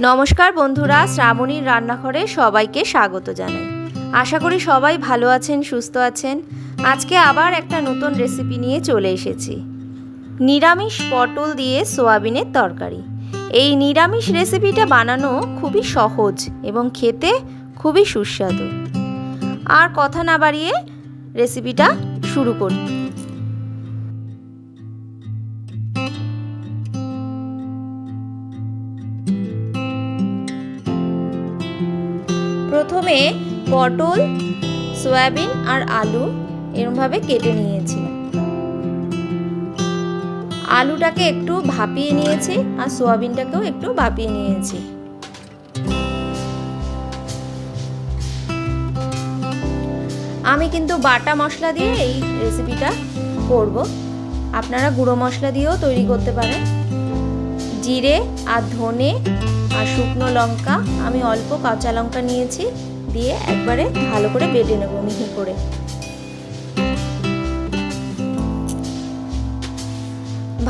নমস্কার বন্ধুরা, শ্রাবণীর রান্নাঘরে সবাইকে স্বাগত জানাই। আশা করি সবাই ভালো আছেন, সুস্থ আছেন। আজকে আবার একটা নতুন রেসিপি নিয়ে চলে এসেছি। নিরামিষ পটল দিয়ে সোয়াবিনের তরকারি। এই নিরামিষ রেসিপিটা বানানো খুবই সহজ এবং খেতে খুবই সুস্বাদু। আর কথা না বাড়িয়ে রেসিপিটা শুরু করি। প্রথমে পটল, সয়াবিন আর আলু এরমভাবে কেটে নিয়েছি। আলুটাকে একটু ভাপিয়ে নিয়েছি আর সোয়াবিনটাকেও একটু ভাপিয়ে নিয়েছি। আমি কিন্তু বাটা মশলা দিয়ে এই রেসিপিটা করব। আপনারা গুঁড়ো মশলা দিয়েও তৈরি করতে পারেন। জিরে আর ধনে আর শুকনো লঙ্কা। আমি অল্প কাঁচা লঙ্কা নিয়েছি, দিয়ে একবারে ভালো করে বেটে নেব মিহি করে।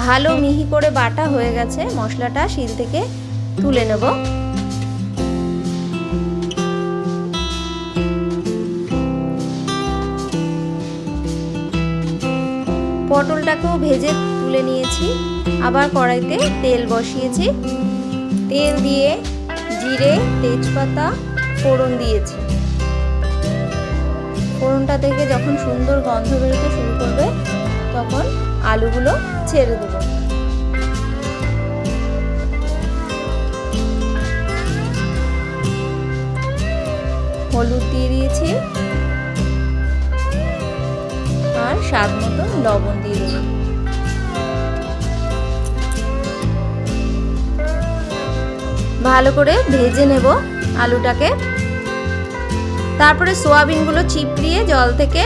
ভালো মিহি করে বাটা হয়ে গেছে, মশলাটা শিল থেকে তুলে নেব। পটলটাকেও ভেজে তুলে নিয়েছি। আবার কড়াইতে তেল বসিয়েছি। তেল দিয়ে জিরে, তেজপাতা, ফোড়ন দিয়েছি। ফোড়নটা থেকে যখন সুন্দর গন্ধ বেরোতে শুরু করবে, তখন আলুগুলো ছেড়ে দেবো। হলুদ দিয়ে দিয়েছি। আর স্বাদ মতো লবণ দিয়ে দেবো ভালো করে ভেজে নেব আলুটাকে। তারপরে সোয়াবিনগুলো চিপড়িয়ে জল থেকে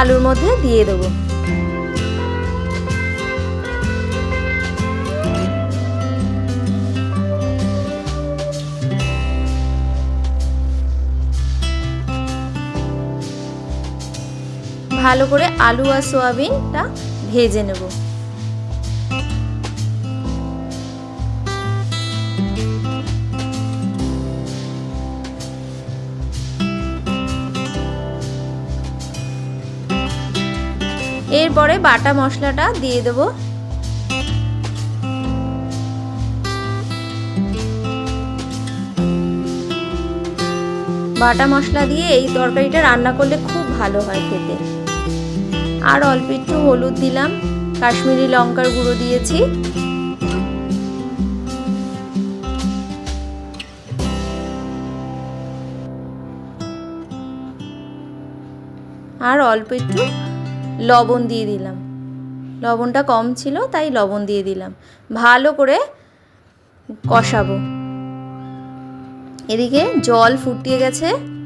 আলুর মধ্যে দিয়ে দেবো। ভালো করে আলু আর সোয়াবিনটা ভেজে নেব। এরপরে বাটা মশলাটা দিয়ে দেবো। বাটা মশলা দিয়ে এই তরকারিটা রান্না করলে খুব ভালো হয় খেতে। আর অল্প একটু হলুদ দিলাম, কাশ্মীরি লঙ্কার গুঁড়ো দিয়েছি। আর অল্প একটু লবণ দিয়ে দিলাম। লবণটা কম ছিল, তাই লবণ দিয়ে দিলাম। ভালো করে কষাবো। এদিকে জল ফুটিয়ে গেছে।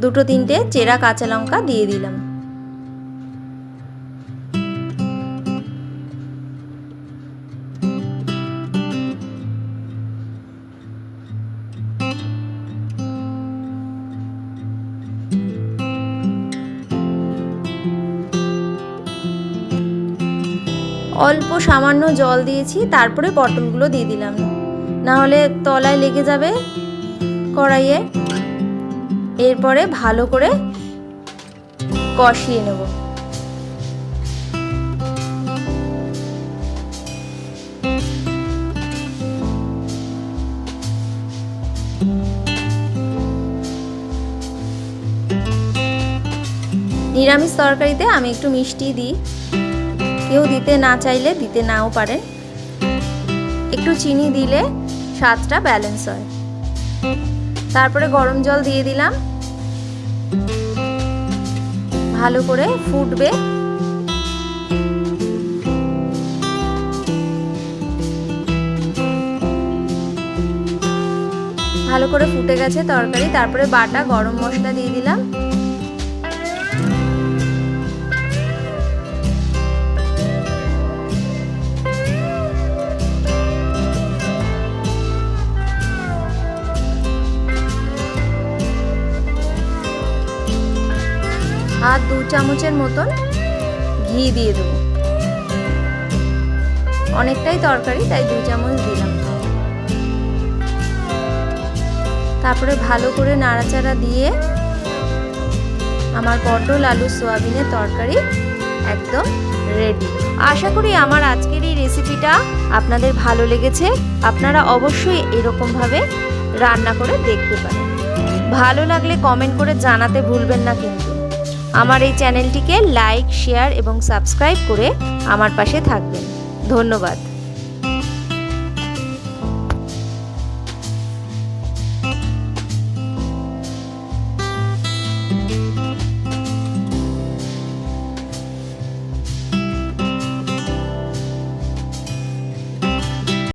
দুটো তিনটে চেরা কাঁচা লঙ্কা দিয়ে দিলাম। অল্প সামান্য জল দিয়েছি, তারপরে পটলগুলো দিয়ে দিলাম। না হলে তলায় লেগে যাবে কড়াইয়ে। এরপরে ভালো করে কষিয়ে নেব। নিরামিষ তরকারিতে আমি একটু মিষ্টি দিই। কেউ দিতে না চাইলে দিতে নাও পারেন। একটু চিনি দিলে স্বাদটা ব্যালেন্স হয়। তারপরে গরম জল দিয়ে দিলাম। ভালো করে ফুটবে। ভালো করে ফুটে গেছে তরকারি। তারপরে বাটা, গরম মশলা দিয়ে দিলাম। আর দু চামচের মতন ঘি দিয়ে দেবো। অনেকটাই তরকারি, তাই দু চামচ দিলাম। তারপরে ভালো করে নাড়াচাড়া দিয়ে আমার পটল আলু সোয়াবিনের তরকারি একদম রেডি আশা করি আমার আজকের এই রেসিপিটা আপনাদের ভালো লেগেছে। আপনারা অবশ্যই এরকমভাবে রান্না করে দেখতে পারেন। ভালো লাগলে কমেন্ট করে জানাতে ভুলবেন না কিন্তু। আমার এই চ্যানেলটিকে লাইক শেয়ার এবং সাবস্ক্রাইব করে আমার পাশে থাকবেন। ধন্যবাদ।